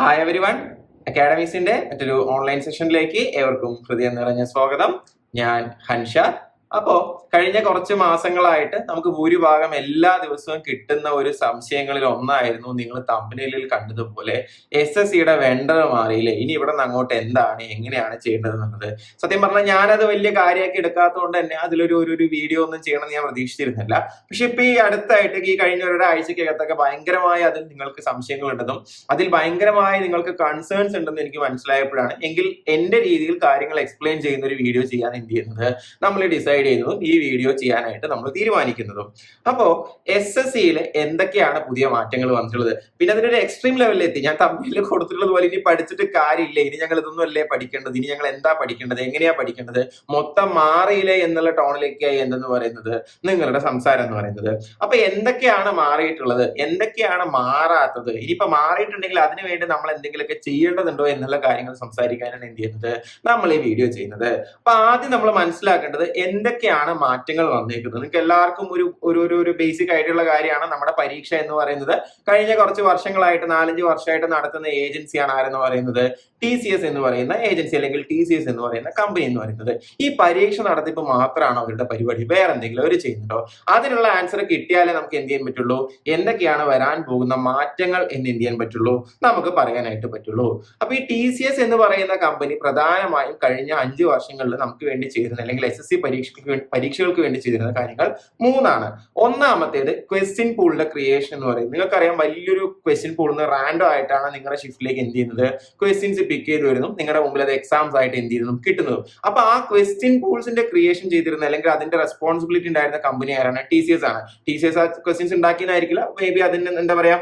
Hi every one അക്കാഡമീസിന്റെ മറ്റൊരു online സെഷനിലേക്ക് ഏവർക്കും ഹൃദയം നിറഞ്ഞ സ്വാഗതം. ഞാൻ ഹൻഷ. അപ്പോ കഴിഞ്ഞ കുറച്ച് മാസങ്ങളായിട്ട് നമുക്ക് ഭൂരിഭാഗം എല്ലാ ദിവസവും കിട്ടുന്ന ഒരു സംശയങ്ങളിൽ ഒന്നായിരുന്നു നിങ്ങൾ തമ്പനിലിൽ കണ്ടതുപോലെ എസ് എസ് സിയുടെ വെണ്ടർ മാറിയില്ലേ? ഇനി ഇവിടെ നിന്ന് അങ്ങോട്ട് എന്താണ്? എങ്ങനെയാണ് ചെയ്യേണ്ടത് എന്നുള്ളത്? സത്യം പറഞ്ഞാൽ ഞാനത് വലിയ കാര്യമാക്കി എടുക്കാത്തതുകൊണ്ട് തന്നെ അതിലൊരു ഒരു ഒരു വീഡിയോ ഒന്നും ചെയ്യണമെന്ന് ഞാൻ പ്രതീക്ഷിച്ചിരുന്നില്ല. പക്ഷെ ഇപ്പൊ ഈ അടുത്തായിട്ട് ഈ കഴിഞ്ഞ ഒരാഴ്ചക്കകത്തൊക്കെ ഭയങ്കരമായി അതിൽ നിങ്ങൾക്ക് സംശയങ്ങൾ ഉണ്ടെന്നും അതിൽ ഭയങ്കരമായി നിങ്ങൾക്ക് കൺസേൺസ് ഉണ്ടെന്ന് എനിക്ക് മനസ്സിലായപ്പോഴാണ് എങ്കിൽ എന്റെ രീതിയിൽ കാര്യങ്ങൾ എക്സ്പ്ലെയിൻ ചെയ്യുന്ന ഒരു വീഡിയോ ചെയ്യാൻ എന്ത് ചെയ്യുന്നത്? നമ്മൾ ഡിസൈഡ് ചെയ്യുന്നതും ഈ വീഡിയോ ചെയ്യാനായിട്ട് നമ്മൾ തീരുമാനിക്കുന്നതും. അപ്പോ എസ് എസ് സിയിൽ എന്തൊക്കെയാണ് പുതിയ മാറ്റങ്ങൾ വന്നിട്ടുള്ളത്? പിന്നെ അതിനൊരു എക്സ്ട്രീം ലെവലിൽ എത്തി ഞാൻ തമ്മിൽ കൊടുത്തിട്ടുള്ളത് പോലെ ഇനി പഠിച്ചിട്ട് കാര്യമില്ല. ഇനി ഞങ്ങൾ ഇതൊന്നും അല്ലേ പഠിക്കേണ്ടത്? ഇനി ഞങ്ങൾ എന്താ പഠിക്കേണ്ടത്? എങ്ങനെയാ പഠിക്കേണ്ടത്? മൊത്തം മാറിയില്ലേ എന്നുള്ള ടോണിലേക്കായി എന്തെന്ന് പറയുന്നത്? നിങ്ങളുടെ സംസാരം എന്ന് പറയുന്നത്. അപ്പൊ എന്തൊക്കെയാണ് മാറിയിട്ടുള്ളത്? എന്തൊക്കെയാണ് മാറാത്തത്? ഇനിയിപ്പോ മാറിയിട്ടുണ്ടെങ്കിൽ അതിനു വേണ്ടി നമ്മൾ എന്തെങ്കിലുമൊക്കെ ചെയ്യേണ്ടതുണ്ടോ എന്നുള്ള കാര്യങ്ങൾ സംസാരിക്കാനാണ് എന്ത് ചെയ്യുന്നത്? നമ്മൾ ഈ വീഡിയോ ചെയ്യുന്നത്. അപ്പൊ ആദ്യം നമ്മൾ മനസ്സിലാക്കേണ്ടത് എന്തൊക്കെയാണ് മാറ്റങ്ങൾ വന്നേക്കുന്നത്? നിങ്ങൾക്ക് എല്ലാവർക്കും ഒരു ഒരു ഒരു ഒരു ബേസിക് ആയിട്ടുള്ള കാര്യമാണ് നമ്മുടെ പരീക്ഷ എന്ന് പറയുന്നത്. കഴിഞ്ഞ കുറച്ച് വർഷങ്ങളായിട്ട് നാലഞ്ച് വർഷമായിട്ട് നടത്തുന്ന ഏജൻസിയാണ് ആരെന്ന് പറയുന്നത്? ടി സി എസ് എന്ന് പറയുന്ന ഏജൻസി അല്ലെങ്കിൽ ടി സി എസ് എന്ന് പറയുന്ന കമ്പനി എന്ന് പറയുന്നത്. ഈ പരീക്ഷ നടത്തിപ്പ് മാത്രമാണ് അവരുടെ പരിപാടി? വേറെ എന്തെങ്കിലും അവർ ചെയ്യുന്നുണ്ടോ? അതിനുള്ള ആൻസർ കിട്ടിയാലേ നമുക്ക് എന്ത് ചെയ്യാൻ പറ്റുള്ളൂ? എന്തൊക്കെയാണ് വരാൻ പോകുന്ന മാറ്റങ്ങൾ എന്ന് എന്ത് ചെയ്യാൻ പറ്റുള്ളൂ? നമുക്ക് പറയാനായിട്ട് പറ്റുള്ളൂ. അപ്പൊ ഈ ടി സി എസ് എന്ന് പറയുന്ന കമ്പനി പ്രധാനമായും കഴിഞ്ഞ അഞ്ച് വർഷങ്ങളിൽ നമുക്ക് വേണ്ടി ചെയ്തിരുന്ന അല്ലെങ്കിൽ എസ് എസ് സി പരീക്ഷയ്ക്ക് വേണ്ടി പരീക്ഷകൾക്ക് വേണ്ടി ചെയ്തിരുന്ന കാര്യങ്ങൾ മൂന്നാണ്. ഒന്നാമത്തേത് ക്വസ്റ്റ്യൻ പൂളിന്റെ ക്രിയേഷൻ എന്ന് പറയുന്നത്. നിങ്ങൾക്കറിയാം വലിയൊരു ക്വസ്റ്റ്യൻ പൂളിൽ നിന്ന് റാൻഡം ആയിട്ടാണ് നിങ്ങളുടെ ഷിഫ്റ്റിലേക്ക് എന്ത് ചെയ്യുന്നത്? ക്വസ്റ്റ്യൻസ് പിക്ക് ചെയ്ത് വരുന്നു. നിങ്ങളുടെ മുമ്പിൽ അത് എക്സാംസ് ആയിട്ട് എന്ത് ചെയ്യുന്നു കിട്ടുന്നതും. അപ്പൊ ആ ക്വസ്റ്റ്യൻ പൂൾസിന്റെ ക്രിയേഷൻ ചെയ്തിരുന്ന അല്ലെങ്കിൽ അതിന്റെ റെസ്പോൺസിബിലിറ്റി ഉണ്ടായിരുന്ന കമ്പനി ആരാണ്? ടി സി എസ് ആണ്. ടി സി എസ് ആ ക്വസ്റ്റ്യൻസ് ഉണ്ടാക്കിയതായിരിക്കില്ല മേ ബി അതിന് എന്താ പറയാ?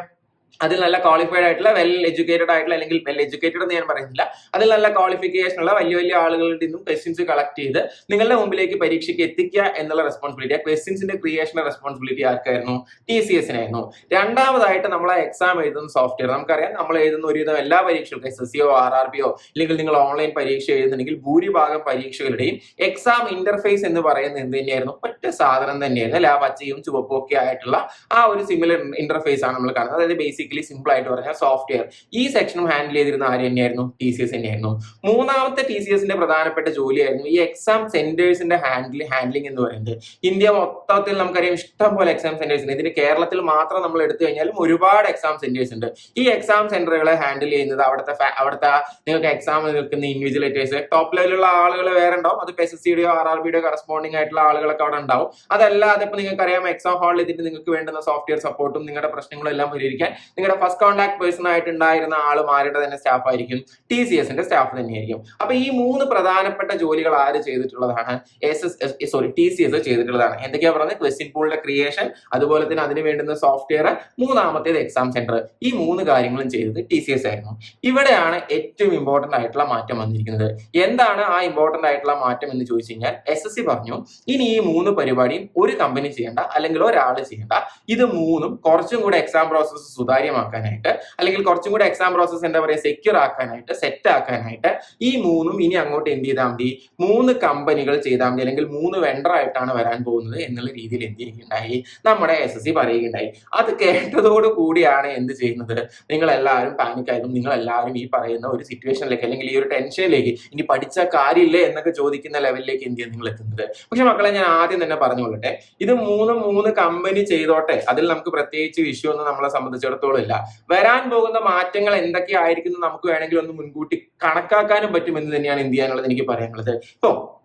അതിൽ നല്ല ക്വാളിഫൈഡ് ആയിട്ടുള്ള വെൽ എഡ്യൂക്കേറ്റഡ് ആയിട്ടുള്ള അല്ലെങ്കിൽ വെൽ എഡ്യൂക്കേറ്റഡ് എന്ന് ഞാൻ പറയുന്നില്ല. അതിൽ നല്ല ക്വാളിഫിക്കേഷൻ ഉള്ള വലിയ വലിയ ആളുകളുടെ നിന്നും ക്വസ്റ്റ്യൻസ് കളക്ട് ചെയ്ത് നിങ്ങളുടെ മുമ്പിലേക്ക് പരീക്ഷയ്ക്ക് എത്തിക്കുക എന്നുള്ള റെസ്പോൺസിബിലിറ്റി ആ ക്വസ്റ്റ്യൻസിന്റെ ക്രിയേഷൻ റെസ്പോൺസിബിലിറ്റി ആർക്കായിരുന്നു? ടി സി എസിനായിരുന്നു രണ്ടാമതായിട്ട് നമ്മൾ എക്സാം എഴുതുന്ന സോഫ്റ്റ്വെയർ നമുക്കറിയാം നമ്മൾ എഴുതുന്ന ഒരുവിധം എല്ലാ പരീക്ഷകൾക്കും എസ് എസ് സിയോ ആർ ആർ ബിയോ അല്ലെങ്കിൽ നിങ്ങൾ ഓൺലൈൻ പരീക്ഷ എഴുതുന്നുണ്ടെങ്കിൽ ഭൂരിഭാഗം പരീക്ഷകളുടെയും എക്സാം ഇന്റർഫേസ് എന്ന് പറയുന്നത് എന്ത് തന്നെയായിരുന്നു? ഒറ്റ സാധനം തന്നെയായിരുന്നു. അല്ലെ? ആ പച്ചയും ചുവപ്പും ഒക്കെ ആയിട്ടുള്ള ആ ഒരു സിമിലർ ഇന്റർഫേസ് ആണ് നമ്മൾ കാണുന്നത്. അതായത് ബേസിക്കലി സിമ്പിൾ ആയിട്ട് പറഞ്ഞാൽ സോഫ്റ്റ്വെയർ ഈ സെക്ഷനും ഹാൻഡിൽ ചെയ്തിരുന്ന ആര് തന്നെയായിരുന്നു? ടി സി എസ് തന്നെയായിരുന്നു. മൂന്നാമത്തെ ടി സി എസിന്റെ പ്രധാനപ്പെട്ട ജോലിയായിരുന്നു ഈ എക്സാം സെന്റേഴ്സിന്റെ ഹാൻഡിൽ ഹാൻഡ്ലിംഗ് എന്ന് പറയുന്നത്. ഇന്ത്യ മൊത്തത്തിൽ നമുക്കറിയാം ഇഷ്ടം പോലെ എക്സാം സെന്റേഴ്സ് ഉണ്ട്. ഇതിന് കേരളത്തിൽ മാത്രം നമ്മൾ എടുത്തു കഴിഞ്ഞാലും ഒരുപാട് എക്സാം സെന്റേഴ്സ് ഉണ്ട്. ഈ എക്സാം സെന്ററുകളെ ഹാൻഡിൽ ചെയ്യുന്നത് അവിടുത്തെ അവിടുത്തെ നിങ്ങൾക്ക് എക്സാം നിൽക്കുന്ന ഇൻവിജിലേറ്റേഴ്സ് ടോപ്പ് ലെവലിലുള്ള ആളുകൾ വേറെ ഉണ്ടാവും. അത് എസ് എസ് സിയുടെയോ ആർ ആർ ബിയുടെയോ കറസ്പോണ്ടിങ് ആയിട്ടുള്ള ആളുകളൊക്കെ അവിടെ ഉണ്ടാവും. അതല്ലാതെ ഇപ്പൊ നിങ്ങൾക്ക് അറിയാം എക്സാം ഹാളിൽ ഇതിന് നിങ്ങൾക്ക് വേണ്ടുന്ന സോഫ്റ്റ്വെയർ സപ്പോർട്ടും നിങ്ങളുടെ പ്രശ്നങ്ങളും എല്ലാം പരിഹരിക്കാൻ നിങ്ങളുടെ ഫസ്റ്റ് കോൺടാക്ട് പേഴ്സൺ ആയിട്ട് ഉണ്ടായിരുന്ന ആൾ ആരുടെ തന്നെ സ്റ്റാഫ് ആയിരിക്കും. ടി സി എസിന്റെ സ്റ്റാഫ് തന്നെയായിരിക്കും. അപ്പൊ ഈ മൂന്ന് പ്രധാനപ്പെട്ട ജോലികൾ ആര് ചെയ്തിട്ടുള്ളതാണ്? S S sorry T C S ചെയ്തിട്ടുള്ളതാണ്. എന്തൊക്കെയാ പറയുന്നത് ക്വസ്റ്റ്യൻ പൂളിന്റെ ക്രിയേഷൻ അതുപോലെ തന്നെ അതിന് വേണ്ടുന്ന സോഫ്റ്റ്വെയർ മൂന്നാമത്തേത് എക്സാം സെന്റർ ഈ മൂന്ന് കാര്യങ്ങളും ചെയ്തത് ടി സി എസ് ആയിരുന്നു. ഇവിടെയാണ് ഏറ്റവും ഇമ്പോർട്ടന്റ് ആയിട്ടുള്ള മാറ്റം വന്നിരിക്കുന്നത്. എന്താണ് ആ ഇമ്പോർട്ടന്റ് ആയിട്ടുള്ള മാറ്റം എന്ന് ചോദിച്ചു കഴിഞ്ഞാൽ എസ് എസ് സി പറഞ്ഞു ഇനി ഈ മൂന്ന് പരിപാടിയും ഒരു കമ്പനി ചെയ്യേണ്ട അല്ലെങ്കിൽ ഒരാൾ ചെയ്യേണ്ട. ഇത് മൂന്നും കുറച്ചും കൂടെ എക്സാം പ്രോസസ്സ് സുതാര്യമാക്കാനായിട്ട് അല്ലെങ്കിൽ കുറച്ചും കൂടെ എക്സാം പ്രോസസ് എന്താ പറയുക സെക്യൂർ ആക്കാനായിട്ട് സെറ്റ് ആക്കാനായിട്ട് ഈ മൂന്നും ഇനി അങ്ങോട്ട് എന്ത് ചെയ്താൽ മതി? മൂന്ന് കമ്പനികൾ ചെയ്താൽ മതി അല്ലെങ്കിൽ മൂന്ന് വെണ്ടർ ആയിട്ടാണ് വരാൻ പോകുന്നത് എന്നുള്ള രീതിയിൽ എന്ത് ചെയ്യുകയുണ്ടായി? നമ്മുടെ എസ് എസ് സി പറയുകയുണ്ടായി. അത് കേട്ടതോട് കൂടിയാണ് എന്ത് ചെയ്യുന്നത്? നിങ്ങൾ എല്ലാവരും പാനിക് നിങ്ങൾ എല്ലാവരും ഈ പറയുന്ന ഒരു സിറ്റുവേഷനിലേക്ക് അല്ലെങ്കിൽ ഈ ഒരു ടെൻഷനിലേക്ക് ഇനി പഠിച്ച കാര്യമില്ലേ എന്നൊക്കെ ചോദിക്കുന്ന ലെവലിലേക്ക് എന്ത് ചെയ്യാൻ നിങ്ങൾ എത്തുന്നത് പക്ഷെ മക്കളെ ഞാൻ ആദ്യം തന്നെ പറഞ്ഞുകൊള്ളട്ടെ. ഇത് മൂന്ന് മൂന്ന് കമ്പനി ചെയ്തോട്ടെ. അതിൽ നമുക്ക് പ്രത്യേകിച്ച് വിഷയം ഒന്നും നമ്മളെ സംബന്ധിച്ചിടത്തോളം ഇല്ല വരാൻ പോകുന്ന മാറ്റങ്ങൾ എന്തൊക്കെയായിരിക്കും നമുക്ക് വേണമെങ്കിൽ ഒന്ന് മുൻകൂട്ടി കണക്കാക്കാനും പറ്റുമെന്ന് തന്നെയാണ് എന്ത് ചെയ്യാനുള്ളത് എനിക്ക് പറയാനുള്ളത്. ഇപ്പോ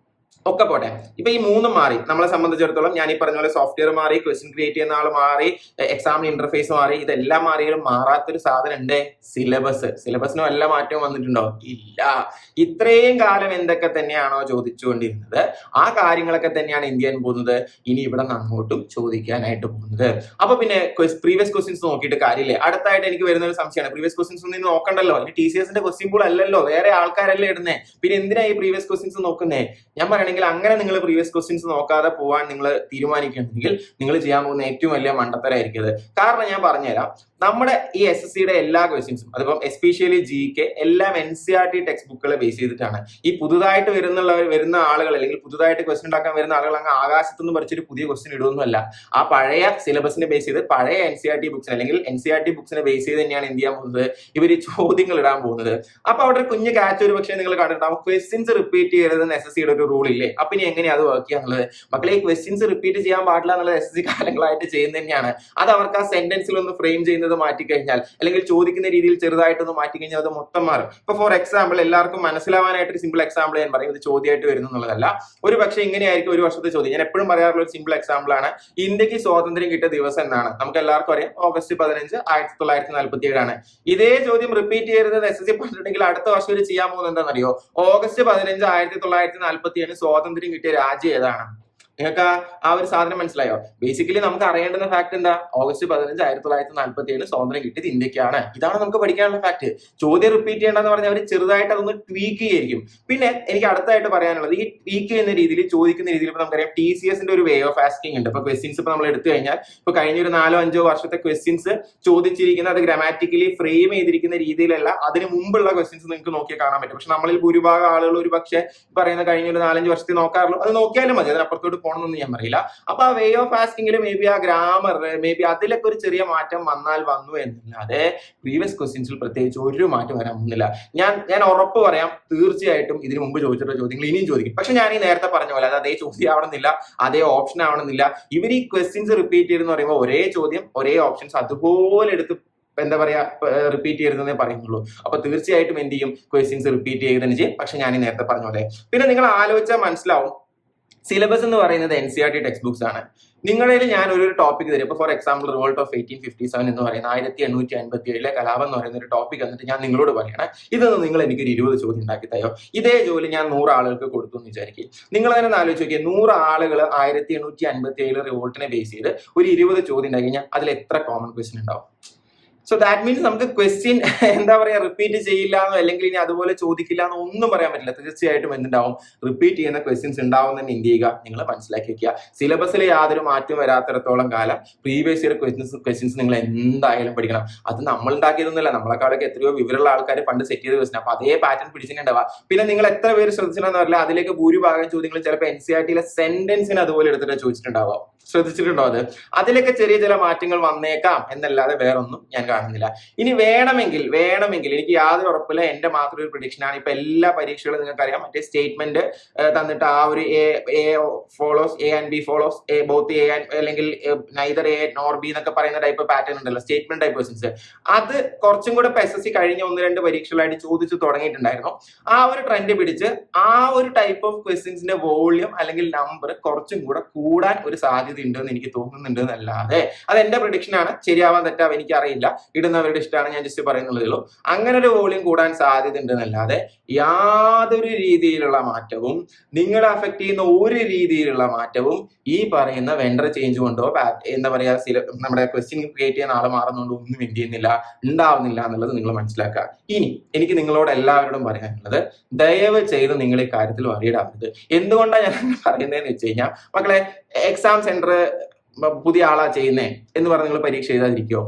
ഒക്കെ പോട്ടെ. ഇപ്പൊ ഈ മൂന്നും മാറി. നമ്മളെ സംബന്ധിച്ചിടത്തോളം ഞാൻ ഈ പറഞ്ഞ പോലെ സോഫ്റ്റ്വെയർ മാറി ക്വസ്റ്റ്യൻ ക്രിയേറ്റ് ചെയ്യുന്ന ആൾ മാറി എക്സാമിന് ഇന്റർഫേസ് മാറി ഇതെല്ലാം മാറിയാലും മാറാത്തൊരു സാധനം ഉണ്ട് സിലബസ് സിലബസിനും എല്ലാ മാറ്റവും വന്നിട്ടുണ്ടോ? ഇല്ല. ഇത്രയും കാലം എന്തൊക്കെ തന്നെയാണോ ചോദിച്ചുകൊണ്ടിരുന്നത്? ആ കാര്യങ്ങളൊക്കെ തന്നെയാണ് എന്ത് ചെയ്യാൻ പോകുന്നത്? ഇനി ഇവിടെ നിന്ന് അങ്ങോട്ടും ചോദിക്കാനായിട്ട് പോകുന്നത്. അപ്പൊ പിന്നെ പ്രീവിയസ് ക്വസ്റ്റ്യൻസ് നോക്കിയിട്ട് കാര്യമില്ലേ? അടുത്തായിട്ട് എനിക്ക് വരുന്ന ഒരു സംശയമാണ്. പ്രീവിയസ് ക്വസ്റ്റ്യൻസ് ഒന്നും നോക്കണ്ടല്ലോ. ഇനി ടി സി എസിന്റെ ക്വസ്റ്റ്യൻ പൂൾ അല്ലല്ലോ. വേറെ ആൾക്കാരല്ലേ ഇടുന്നേ. പിന്നെ എന്തിനാ ഈ പ്രീവിയസ് ക്വസ്റ്റ്യൻസ് നോക്കുന്നേ? ഞാൻ പറയട്ടെ അങ്ങനെ നിങ്ങൾ പ്രീവിയസ് ക്വസ്റ്റ്യൻസ് നോക്കാതെ പോകാൻ നിങ്ങൾ തീരുമാനിക്കുകയാണെങ്കിൽ നിങ്ങൾ ചെയ്യാൻ പോകുന്ന ഏറ്റവും വലിയ മണ്ടത്തരായിരിക്കും കാരണം ഞാൻ പറഞ്ഞുതരാം നമ്മുടെ ഈ എസ് എസ് സിയുടെ എല്ലാ ക്വസ്റ്റ്യൻസും അതിപ്പം എസ്പെഷ്യലി ജി കെ എല്ലാം N C R T text ബുക്കുകളെ base ചെയ്തിട്ടാണ്. ഈ പുതുതായിട്ട് വരുന്നുള്ള വരുന്ന ആളുകൾ അല്ലെങ്കിൽ പുതുതായിട്ട് ക്വസ്റ്റ്യൻ ഉണ്ടാക്കാൻ വരുന്ന ആളുകൾ അങ്ങ് ആകാശത്തുനിന്ന് പറിച്ചൊരു പുതിയ ക്വസ്റ്റ്യൻ ഇടുന്നല്ല ആ പഴയ സിലബസിനെ ബേസ് ചെയ്ത് പഴയ എൻ സി ആർ ടി ബുക്സിനെ അല്ലെങ്കിൽ എൻ സി ആർ ടി ബുക്സിനെ ബേസ് ചെയ്ത് തന്നെയാണ് എന്ത് ചെയ്യാൻ പോകുന്നത്? ഇവർ ചോദ്യങ്ങൾ ഇടാൻ പോകുന്നത്. അപ്പൊ അവിടെ കുഞ്ഞ് കാച്ച് ഒരു പക്ഷേ നിങ്ങൾ കണ്ടിട്ടുണ്ടാവും ക്വസ്റ്റ്യൻസ് റിപ്പീറ്റ് ചെയ്യരുതെന്ന് എസ് എസ് സിയുടെ ഒരു റൂൾ ഇല്ലേ അപ്പൊ ഇനി എങ്ങനെയാ അത് വർക്ക് ചെയ്യാന്നുള്ളത്? മക്കളെ ക്വസ്റ്റ്യൻസ് റിപ്പീറ്റ് ചെയ്യാൻ പാടില്ല എന്നുള്ളത് എസ് എസ് സി കാലങ്ങളായിട്ട് ചെയ്യുന്നത് തന്നെയാണ്. അത് അവർക്ക് ആ സെന്റൻസിൽ ഒന്ന് ഫ്രെയിം ചെയ്യുന്നത് മാറ്റി കഴിഞ്ഞാൽ അല്ലെങ്കിൽ ചോദിക്കുന്ന രീതിയിൽ ചെറുതായിട്ടൊന്ന് മാറ്റി കഴിഞ്ഞാൽ അത് മൊത്തം മാറും. ഇപ്പൊ ഫോർ എക്സാമ്പിൾ എല്ലാവർക്കും മനസ്സിലാവാനായിട്ട് ഒരു സിമ്പിൾ എക്സാമ്പിൾ ഞാൻ പറയും. ഇത് ചോദ്യമായിട്ട് വരുന്നു എന്നുള്ളതല്ല. ഒരു പക്ഷേ ഇങ്ങനെയായിരിക്കും ഒരു വർഷത്തെ ചോദ്യം. ഞാൻ എപ്പോഴും പറയാറുള്ള ഒരു സിമ്പിൾ എക്സാമ്പിൾ ആണ്. ഇന്ത്യയ്ക്ക് സ്വാതന്ത്ര്യം കിട്ടിയ ദിവസം എന്നാണ്. നമുക്ക് എല്ലാവർക്കും അറിയാം. ഓഗസ്റ്റ് പതിനഞ്ച് ആയിരത്തി തൊള്ളായിരത്തി നാൽപ്പത്തി ഏഴാണ് ഇതേ ചോദ്യം റിപ്പീറ്റ് ചെയ്യരുത് എസ് എസ് സി പറഞ്ഞിട്ടുണ്ടെങ്കിൽ അടുത്ത വർഷം ഒരു ചെയ്യാൻ പോകുന്നത് എന്താണെന്നറിയോ? ഓഗസ്റ്റ് പതിനഞ്ച് ആയിരത്തി തൊള്ളായിരത്തി നാൽപ്പത്തി ഏഴ് സ്വാതന്ത്ര്യം കിട്ടിയ രാജ്യം ഏതാണ്? നിങ്ങൾക്ക് ആ- ഒരു സാധനം മനസ്സിലായോ? ബേസിക്കലി നമുക്ക് അറിയേണ്ടുന്ന ഫാക്ട് എന്താ? ഓഗസ്റ്റ് പതിനഞ്ച് ആയിരത്തി തൊള്ളായിരത്തി നാൽപ്പത്തി ഏഴ് സ്വാതന്ത്ര്യം കിട്ടിയത് ഇന്ത്യക്കാണ്. ഇതാണ് നമുക്ക് പഠിക്കാനുള്ള ഫാക്ട് ചോദ്യം റിപ്പീറ്റ് ചെയ്യേണ്ടെന്ന് പറഞ്ഞാൽ അവർ ചെറുതായിട്ട് അതൊന്ന് ട്വീക്ക് ചെയ്യായിരിക്കും. പിന്നെ എനിക്ക് അടുത്തായിട്ട് പറയാനുള്ളത് ഈ ട്വീക്ക് ചെയ്യുന്ന രീതിയിൽ ചോദിക്കുന്ന രീതിയിൽ ഇപ്പൊ നമുക്കറിയാം ടി സി എസിന്റെ ഒരു വേ ഓഫ് ആസ്കിംഗ് ഉണ്ട്. ഇപ്പൊ ക്വസ്റ്റ്യൻസ് ഇപ്പൊ നമ്മൾ എടുത്തു കഴിഞ്ഞാൽ ഇപ്പൊ കഴിഞ്ഞ ഒരു നാലോ അഞ്ചോ വർഷത്തെ ക്വസ്റ്റ്യൻസ് ചോദിച്ചിരിക്കുന്ന അത് ഗ്രാമാറ്റിക്കലി ഫ്രെയിം ചെയ്തിരിക്കുന്ന രീതിയിലല്ല അതിന് മുമ്പുള്ള ക്വസ്റ്റ്യൻസ് നിങ്ങൾക്ക് നോക്കിയാൽ കാണാൻ പറ്റും. പക്ഷെ നമ്മളിൽ ഭൂരിഭാഗം ആളുകൾ ഒരു പക്ഷേ പറയുന്ന കഴിഞ്ഞ ഒരു നാലഞ്ച് വർഷത്തെ നോക്കാറുള്ളൂ. അത് നോക്കിയാലും മതി അതിനപ്പുറത്തോട്ട് പോകണമെന്ന് ഞാൻ പറയില്ല. അപ്പൊ ആ വേ ഓഫ് ആസ്കിങ്ങിൽ മേ ബി ആ ഗ്രാമർ മേ ബി അതിലൊക്കെ ഒരു ചെറിയ മാറ്റം വന്നാൽ വന്നു എന്നല്ലാതെ പ്രീവിയസ് ക്വസ്റ്റ്യൻസിൽ പ്രത്യേകിച്ച് ഒരു മാറ്റം വരാൻ പോകുന്നില്ല ഞാൻ ഞാൻ ഉറപ്പ് പറയാം തീർച്ചയായിട്ടും ഇതിനു മുമ്പ് ചോദിച്ചിട്ടുള്ള ചോദ്യങ്ങൾ ഇനിയും ചോദിക്കും. പക്ഷെ ഞാൻ ഈ നേരത്തെ പറഞ്ഞ പോലെ അത് അതേ ചോദ്യം ആവണമെന്നില്ല അതേ ഓപ്ഷൻ ആവണമെന്നില്ല. ഇവർ ഈ ക്വസ്റ്റ്യൻസ് റിപ്പീറ്റ് ചെയ്തെന്ന് പറയുമ്പോൾ ഒരേ ചോദ്യം ഒരേ ഓപ്ഷൻസ് അതുപോലെ എടുത്ത് എന്താ പറയാ റിപ്പീറ്റ് ചെയ്യരുതെന്നേ പറയുന്നുള്ളൂ. അപ്പൊ തീർച്ചയായിട്ടും എന്ത് ചെയ്യും? ക്വസ്റ്റ്യൻസ് റിപ്പീറ്റ് ചെയ്യുക തന്നെ ചെയ്യും. പക്ഷെ ഞാൻ നേരത്തെ പറഞ്ഞ പോലെ. പിന്നെ നിങ്ങൾ ആലോചിച്ചാൽ മനസ്സിലാവും സിലബസ് എന്ന് പറയുന്നത് N C R T text books ആണ്. നിങ്ങളിൽ ഞാൻ ഒരു ടോപ്പിക് തരും. ഇപ്പൊ for example revolt of eighteen fifty seven എന്ന് പറയുന്ന ആയിരത്തി എണ്ണൂറ്റി അൻപത്തി ഏഴിലെ കലാപം എന്ന് പറയുന്ന ഒരു ടോപ്പിക് എന്നിട്ട് ഞാൻ നിങ്ങളോട് പറയണേ. ഇതൊന്ന് നിങ്ങൾ എനിക്ക് ഒരു ഇരുപത് ചോദ്യം ഉണ്ടാക്കി തയോ ഇതേ ജോലി ഞാൻ നൂറ് ആളുകൾക്ക് കൊടുത്തു എന്ന് വിചാരിക്കും. നിങ്ങൾ തന്നെ ആലോചിച്ച് നോക്കിയാൽ നൂറ് ആളുകൾ ആയിരത്തി എണ്ണൂറ്റി അൻപത്തി ഏഴിലെ റിവോൾട്ടിനെ ബേസ് ചെയ്ത് ഒരു ഇരുപത് ചോദ്യം ഉണ്ടാക്കി കഴിഞ്ഞാൽ അതിൽ എത്ര കോമൺ ക്വസ്റ്റൻ ഉണ്ടാവും? സോ ദാറ്റ് മീൻസ് നമുക്ക് ക്വസ്റ്റ്യൻ എന്താ പറയാ റിപ്പീറ്റ് ചെയ്യില്ല എന്നോ അല്ലെങ്കിൽ ഇനി അതുപോലെ ചോദിക്കില്ല എന്നോ ഒന്നും പറയാൻ പറ്റില്ല. തീർച്ചയായിട്ടും എന്തുണ്ടാവും? റിപ്പീറ്റ് ചെയ്യുന്ന ക്വസ്റ്റ്യൻസ് ഉണ്ടാവും തന്നെ എന്ത് ചെയ്യുക നിങ്ങൾ മനസ്സിലാക്കി വെക്കുക. സിലബസിൽ യാതൊരു മാറ്റവും വരാത്തിടത്തോളം കാലം പ്രീവിയസ് ഇയർ ക്വസ്റ്റ്യൻസ് ക്വസ്റ്റ്യൻസ് നിങ്ങൾ എന്തായാലും പഠിക്കണം. അത് നമ്മൾ ഉണ്ടാക്കിയതൊന്നുമില്ല നമ്മളെക്കാളൊക്കെ എത്രയോ വിവരമുള്ള ആൾക്കാർ പണ്ട് സെറ്റ് ചെയ്ത് ക്വസ്റ്റ്യൻ അപ്പൊ അതേ പാറ്റേൺ പിടിച്ചിട്ടുണ്ടാവുക. പിന്നെ നിങ്ങൾ എത്ര പേര് ശ്രദ്ധിച്ചിട്ടുണ്ടെന്ന് പറഞ്ഞാൽ അതിലേക്ക് ഭൂരിഭാഗം ചോദ്യങ്ങൾ ചിലപ്പോൾ എൻ സി ആർ ടിയിലെ സെന്റൻസിന് അതുപോലെ എടുത്തിട്ട് ചോദിച്ചിട്ടുണ്ടാവുക. ശ്രദ്ധിച്ചിട്ടുണ്ടോ അത്? അതിലൊക്കെ ചെറിയ ചില മാറ്റങ്ങൾ വന്നേക്കാം. എന്നല്ലാതെ വേറൊന്നും ഞാൻ കാണുന്നില്ല ഇനി വേണമെങ്കിൽ വേണമെങ്കിൽ എനിക്ക് യാതൊരു ഉറപ്പില്ല. എന്റെ മാത്രം ഒരു പ്രഡിക്ഷനാണ് ഇപ്പൊ എല്ലാ പരീക്ഷകളും നിങ്ങൾക്ക് അറിയാം മറ്റേ സ്റ്റേറ്റ്മെന്റ് തന്നിട്ട് ആ ഒരു A A follows A and B follows A both A and അല്ലെങ്കിൽ നൈദർ എ നോർ ബി എന്നൊക്കെ പറയുന്ന ടൈപ്പ് പാറ്റേൺ ഉണ്ടല്ലോ. സ്റ്റേറ്റ്മെന്റ് ടൈപ്പ് ക്വസ്റ്റൻസ് അത് കുറച്ചും കൂടെ എസ് എസ് സി കഴിഞ്ഞ ഒന്ന് രണ്ട് പരീക്ഷകളായിട്ട് ചോദിച്ചു തുടങ്ങിയിട്ടുണ്ടായിരുന്നു. ആ ഒരു ട്രെൻഡ് പിടിച്ച് ആ ഒരു ടൈപ്പ് ഓഫ് ക്വസ്റ്റ്യൻസിന്റെ വോള്യൂം അല്ലെങ്കിൽ നമ്പർ കുറച്ചും കൂടെ കൂടാൻ ഒരു സാധ്യത ഉണ്ടെന്ന് എനിക്ക് തോന്നുന്നുണ്ട് എന്നല്ലാതെ. അത് എന്റെ പ്രഡിക്ഷൻ ആണ്. ശരിയാവാൻ തെറ്റാവാൻ എനിക്ക് അറിയില്ല ഇടുന്നവരുടെ ഇഷ്ടമാണ് ഞാൻ ജസ്റ്റ് പറയുന്നുള്ളൂ അങ്ങനെ ഒരു വോളിയം കൂടാൻ സാധ്യത ഉണ്ടെന്നല്ലാതെ യാതൊരു രീതിയിലുള്ള മാറ്റവും നിങ്ങളെ അഫക്ട് ചെയ്യുന്ന ഒരു രീതിയിലുള്ള മാറ്റവും ഈ പറയുന്ന വെണ്ടർ ചേഞ്ച് കൊണ്ടോ എന്താ പറയാ നമ്മുടെ ക്വസ്റ്റ്യൻ ക്രിയേറ്റ് ചെയ്യുന്ന ആൾ മാറുന്നതുകൊണ്ടോ ഒന്നും എന്ത് ചെയ്യുന്നില്ല ഉണ്ടാവുന്നില്ല എന്നുള്ളത് നിങ്ങൾ മനസ്സിലാക്കുക. ഇനി എനിക്ക് നിങ്ങളോട് എല്ലാവരോടും പറയാനുള്ളത് ദയവ് ചെയ്ത് നിങ്ങൾ ഈ കാര്യത്തിൽ വറിയിടാവരുത് എന്തുകൊണ്ടാണ് ഞാൻ പറയുന്നതെന്ന് വെച്ച് കഴിഞ്ഞാൽ മക്കളെ എക്സാം സെന്റർ പുതിയ ആളാ ചെയ്യുന്നേ എന്ന് പറഞ്ഞ് നിങ്ങൾ പരീക്ഷ എഴുതാതിരിക്കുമോ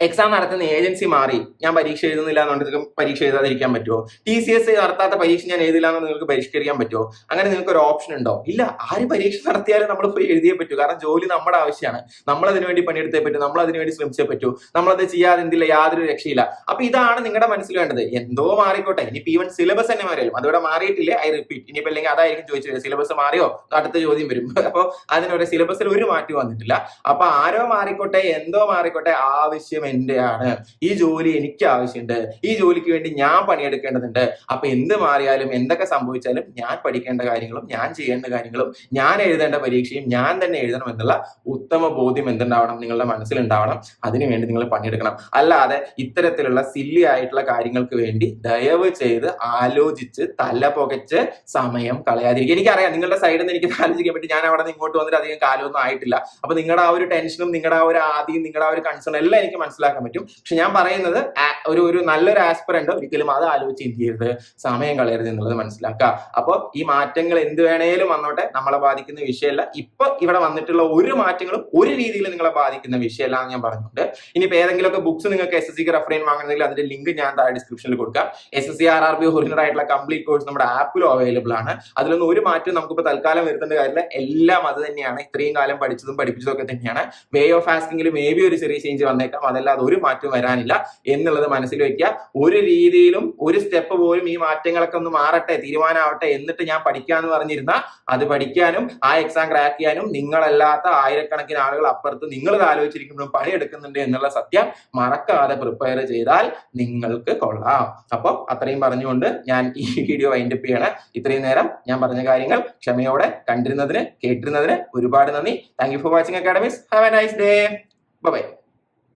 എക്സാം നടത്തുന്ന ഏജൻസി മാറി. ഞാൻ പരീക്ഷ എഴുതുന്നില്ല എന്നുണ്ടെങ്കിൽ പരീക്ഷ എഴുതാതിരിക്കാൻ പറ്റുമോ ടി സി എസ് നടത്താത്ത പരീക്ഷ ഞാൻ എഴുതില്ല എന്ന് നിങ്ങൾക്ക് പരിഷ്കരിക്കാൻ പറ്റുമോ അങ്ങനെ നിങ്ങൾക്ക് ഒരു ഓപ്ഷൻ ഉണ്ടോ? ഇല്ല. ആര് പരീക്ഷ നടത്തിയാലും നമ്മൾ പോയി എഴുതിയേ പറ്റൂ. കാരണം ജോലി നമ്മുടെ ആവശ്യമാണ്. നമ്മൾ അതിനു വേണ്ടി പണിയെടുത്തേ പറ്റും. നമ്മൾ അതിനു വേണ്ടി ശ്രമിച്ചേ പറ്റൂ. നമ്മളത് ചെയ്യാതെ എന്തില്ല യാതൊരു രക്ഷയില്ല. അപ്പൊ ഇതാണ് നിങ്ങളുടെ മനസ്സിൽ വേണ്ടത്. എന്തോ മാറിക്കോട്ടെ. ഇനി ഈവൻ സിലബസ് തന്നെ മാറിയാലും അതിവിടെ മാറിയിട്ടില്ലേ? ഐ റിപ്പീറ്റ് ഇനിയിപ്പോ അല്ലെങ്കിൽ അതായിരിക്കും ചോദിച്ചത് സിലബസ് മാറിയോ? അടുത്ത ചോദ്യം വരും. അപ്പോൾ അതിനൊരു സിലബസിൽ ഒരു മാറ്റം വന്നിട്ടില്ല. അപ്പൊ ആരോ മാറിക്കോട്ടെ എന്തോ മാറിക്കോട്ടെ ആവശ്യം എന്റെയാണ്. ഈ ജോലി എനിക്ക് ആവശ്യമുണ്ട്. ഈ ജോലിക്ക് വേണ്ടി ഞാൻ പണിയെടുക്കേണ്ടതുണ്ട്. അപ്പൊ എന്ത് മാറിയാലും എന്തൊക്കെ സംഭവിച്ചാലും ഞാൻ പഠിക്കേണ്ട കാര്യങ്ങളും ഞാൻ ചെയ്യേണ്ട കാര്യങ്ങളും ഞാൻ എഴുതേണ്ട പരീക്ഷയും ഞാൻ തന്നെ എഴുതണം എന്നുള്ള ഉത്തമ ബോധ്യം എന്തുണ്ടാവണം നിങ്ങളുടെ മനസ്സിലുണ്ടാവണം. അതിനുവേണ്ടി നിങ്ങൾ പണിയെടുക്കണം. അല്ലാതെ ഇത്തരത്തിലുള്ള സില്ലി ആയിട്ടുള്ള കാര്യങ്ങൾക്ക് വേണ്ടി ദയവ് ചെയ്ത് ആലോചിച്ച് തല പുകച്ച് സമയം കളയാതിരിക്കുക. എനിക്കറിയാം നിങ്ങളുടെ സൈഡിൽ നിന്ന് എനിക്ക് ആലോചിക്കാൻ പറ്റി. ഞാൻ അവിടെ നിന്ന് ഇങ്ങോട്ട് വന്നിട്ട് അധികം കാലമൊന്നും ആയിട്ടില്ല. അപ്പൊ നിങ്ങളുടെ ആ ഒരു ടെൻഷനും നിങ്ങളുടെ ആ ഒരു ആദ്യം നിങ്ങളുടെ ആ ഒരു കൺസേൺ എല്ലാം എനിക്ക് മനസ്സിലാവും മനസ്സിലാക്കാൻ പറ്റും. പക്ഷെ ഞാൻ പറയുന്നത് ഒരു ഒരു നല്ലൊരു ആസ്പിറന്റ് ഒരിക്കലും അത് ആലോചിച്ച് എന്ത് സമയം കളയരുത് എന്നുള്ളത് മനസ്സിലാക്കുക. അപ്പോൾ ഈ മാറ്റങ്ങൾ എന്ത് വേണേലും വന്നോട്ടെ. നമ്മളെ ബാധിക്കുന്ന വിഷയമല്ല. ഇപ്പൊ ഇവിടെ വന്നിട്ടുള്ള ഒരു മാറ്റങ്ങളും ഒരു രീതിയിൽ നിങ്ങളെ ബാധിക്കുന്ന വിഷയമല്ല എന്ന് ഞാൻ പറഞ്ഞിട്ടുണ്ട് ഇനിയിപ്പോ ഏതെങ്കിലുമൊക്കെ ബുക്സ് നിങ്ങൾക്ക് എസ് എസ് സിക്ക് റെഫർ ചെയ്യാൻ വാങ്ങുന്നെങ്കിൽ അതിന്റെ ലിങ്ക് ഞാൻ താഴെ ഡിസ്ക്രിപ്ഷനിൽ കൊടുക്കാം. S S C R R B original ആയിട്ടുള്ള കംപ്ലീറ്റ് കോഴ്സ് നമ്മുടെ ആപ്പിലും അവൈലബിൾ ആണ്. അതിലൊന്നും ഒരു മാറ്റവും നമുക്കിപ്പോൾ തൽക്കാലം വരുത്തേണ്ട കാര്യമില്ല. എല്ലാം അത് തന്നെയാണ്. ഇത്രയും കാലം പഠിച്ചതും പഠിപ്പിച്ചതും ഒക്കെ തന്നെയാണ്. വേ ഓഫ് ആസ്കിങ്ങിൽ മേ ബി ഒരു ചെറിയ ചേഞ്ച് വന്നേക്കാം. അതല്ലാതെ ഒരു മാറ്റവും വരാനില്ല. എന്നുള്ളത് മനസ്സിൽ വെക്കുക ഒരു രീതിയിലും ഒരു സ്റ്റെപ്പ് പോലും ഈ മാറ്റങ്ങളൊക്കെ ഒന്ന് മാറട്ടെ തീരുമാനമാവട്ടെ എന്നിട്ട് ഞാൻ പഠിക്കാന്ന് പറഞ്ഞിരുന്ന അത് പഠിക്കാനും ആ എക്സാം ക്രാക്ക് ചെയ്യാനും നിങ്ങളല്ലാത്ത ആയിരക്കണക്കിന് ആളുകൾ അപ്പുറത്ത് നിങ്ങൾ ആലോചിച്ചിരിക്കുമ്പോഴും പണിയെടുക്കുന്നുണ്ട് എന്നുള്ള സത്യം മറക്കാതെ പ്രിപ്പയർ ചെയ്താൽ നിങ്ങൾക്ക് കൊള്ളാം. അപ്പോൾ അത്രയും പറഞ്ഞുകൊണ്ട് ഞാൻ ഈ വീഡിയോ വൈൻഡപ്പ് ചെയ്യണം. ഇത്രയും നേരം ഞാൻ പറഞ്ഞ കാര്യങ്ങൾ ക്ഷമയോടെ കണ്ടിരുന്നതിന് കേട്ടിരുന്നതിന് ഒരുപാട് നന്ദി. Thank you for watching Academis have a nice day bye